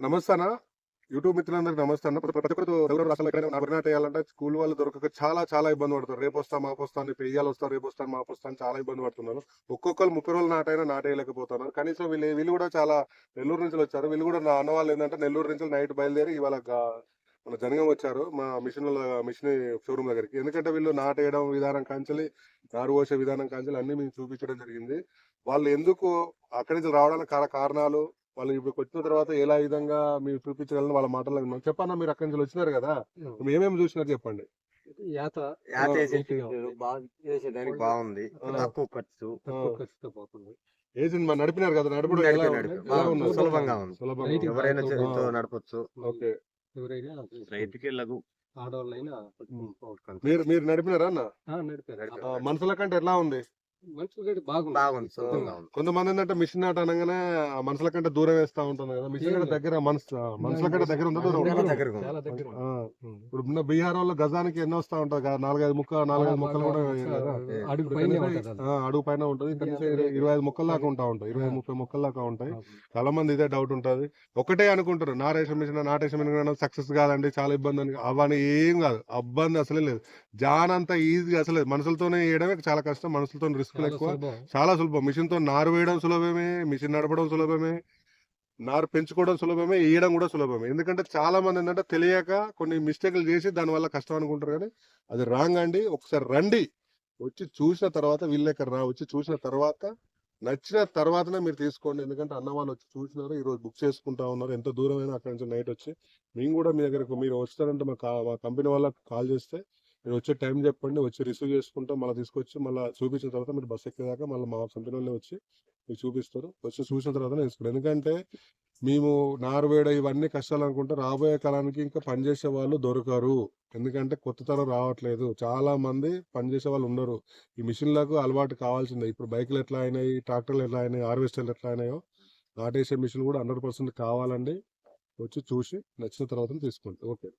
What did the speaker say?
నమస్తే అన్న యూట్యూబ్ మిత్రులందరికీ నమస్తే అన్న ప్రతి ఒక్కరితో ఒక్కరు ఎవరు రాష్ట్రాలు ఎక్కడైనా నాకు వేయాలంటే స్కూల్ వాళ్ళు దొరకక చాలా చాలా ఇబ్బంది పడతారు. రేపు వస్తా మాపు వస్తాను పెయ్యాలు వస్తారు రేపు వస్తాను మాపు వస్తాను చాలా ఇబ్బంది పడుతున్నారు. ఒక్కొక్కరు ముప్పై రోజులు నాటైనా నాటేయలేకపోతున్నారు. కనీసం వీళ్ళు వీళ్ళు కూడా చాలా నెల్లూరు నుంచి వచ్చారు. వీళ్ళు కూడా నా అన్న వాళ్ళు ఏంటంటే నెల్లూరు నుంచి నైట్ బయలుదేరి ఇవాళ మన జనగం వచ్చారు. మా మిషన్ మిషన్ షోరూమ్ దగ్గరికి. ఎందుకంటే వీళ్ళు నాటేయడం విధానం కాంచలి నారు పోసే విధానం కాంచలి అన్ని మేము చూపించడం జరిగింది. వాళ్ళు ఎందుకు అక్కడి నుంచి రావడానికి కారణాలు వాళ్ళు ఇప్పుడు వచ్చిన తర్వాత ఎలా విధంగా మీరు చూపించగలను వాళ్ళ మాటలు. చెప్పన్నా మీరు అక్కడి నుంచి వచ్చినారు కదా? ఏమేమి చూసినారు చెప్పండి. యాత. యాత చేసేదానికి బాగుంది. ఆ. తక్కువ ఖర్చు. తక్కువ ఖర్చుతో పోతుంది. ఏజెంట్ మరి నడిపినారు కదా? నడపడం ఎలా. ఎలా? సులభంగా ఉంది. సులభంగా. ఎవరైనా ఆ. చేతితో నడపొచ్చు. ఓకే. ఎవరైనా రైతుకి లఘు. ఆడవాళ్ళైనా మీరు మీరు నడిపినారా అన్న? నడిపారు. నడిపారు. ఆ, మనుషుల కంటే ఎట్లా ఉంది? బాగుంది. కొంతమంది ఏంటంటే మిషన్ నాట అనగానే ఆ మనుషుల కంటే దూరం వేస్తా ఉంటుంది కదా. మిషన్ కంటే దగ్గర మనసు మనుషుల కంటే దగ్గర ఇప్పుడు ఉన్న బీహార్ వాళ్ళు గజానికి ఎన్ని వస్తా ఉంటారు కదా, నాలుగైదు ముక్క నాలుగైదు ముక్కలు కూడా. అడుగు పైనే ఉంటుంది. ఉంటుంది కనీసం ఇరవై ఇరవై ఐదు ముక్కల దాకా ఉంటా ఉంటాయి. ఇరవై ముప్పై ముక్కల దాకా ఉంటాయి. చాలా మంది ఇదే డౌట్ ఉంటుంది. ఒకటే అనుకుంటారు. నా రేషన్ మిషన్ నా రేషన్ మిషన్ సక్సెస్ కాదండి. చాలా ఇబ్బంది అని. అవన్నీ ఏం కాదు. ఇబ్బంది అసలే లేదు. జాన్ అంత ఈజీగా అసలే మనుషులతోనే వేయడమే చాలా కష్టం. మనుషులతో రిస్క్ చాలా ఎక్కువ. చాలా సులభం. మిషన్తో నారు వేయడం సులభమే మిషన్ నడపడం సులభమే నారు పెంచుకోవడం సులభమే వేయడం కూడా సులభమే. ఎందుకంటే చాలా మంది ఏంటంటే తెలియక కొన్ని మిస్టేక్లు చేసి దానివల్ల కష్టం అనుకుంటారు కానీ అది రాంగ్ అండి. ఒకసారి రండి. వచ్చి చూసిన తర్వాత వీళ్ళెక్కడ రా. వచ్చి చూసిన తర్వాత నచ్చిన తర్వాతనే మీరు తీసుకోండి. ఎందుకంటే అన్న వాళ్ళు వచ్చి చూసినారు ఈ రోజు బుక్ చేసుకుంటా ఉన్నారు. ఎంత దూరమైనా అక్కడ నుంచి నైట్ వచ్చి. మేము కూడా మీ దగ్గరకు మీరు వస్తారంటే మా కంపెనీ వాళ్ళకి కాల్ చేస్తే మీరు వచ్చే టైం చెప్పండి వచ్చి రిసీవ్ చేసుకుంటాం మళ్ళీ తీసుకొచ్చి మళ్ళీ చూపించిన తర్వాత మీరు బస్ ఎక్కేదాకా మళ్ళీ మా కంపెనీ వచ్చి మీకు చూపిస్తారు. వచ్చి చూసిన తర్వాత తీసుకోండి ఎందుకంటే మేము నారువేడ ఇవన్నీ కష్టాలు అనుకుంటే రాబోయే కాలానికి ఇంకా పనిచేసే వాళ్ళు దొరకరు. ఎందుకంటే కొత్త తరం రావట్లేదు. చాలా మంది పనిచేసే వాళ్ళు ఉండరు. ఈ మిషన్లకు అలవాటు కావాల్సిందే. ఇప్పుడు బైకులు ఎట్లా అయినాయి ట్రాక్టర్లు ఎట్లా అయినాయి హార్వెస్టర్లు ఎట్లా అయినాయో నాటేసే మిషన్ కూడా హండ్రెడ్ పర్సెంట్ కావాలండి. వచ్చి చూసి నచ్చిన తర్వాత తీసుకోండి ఓకే.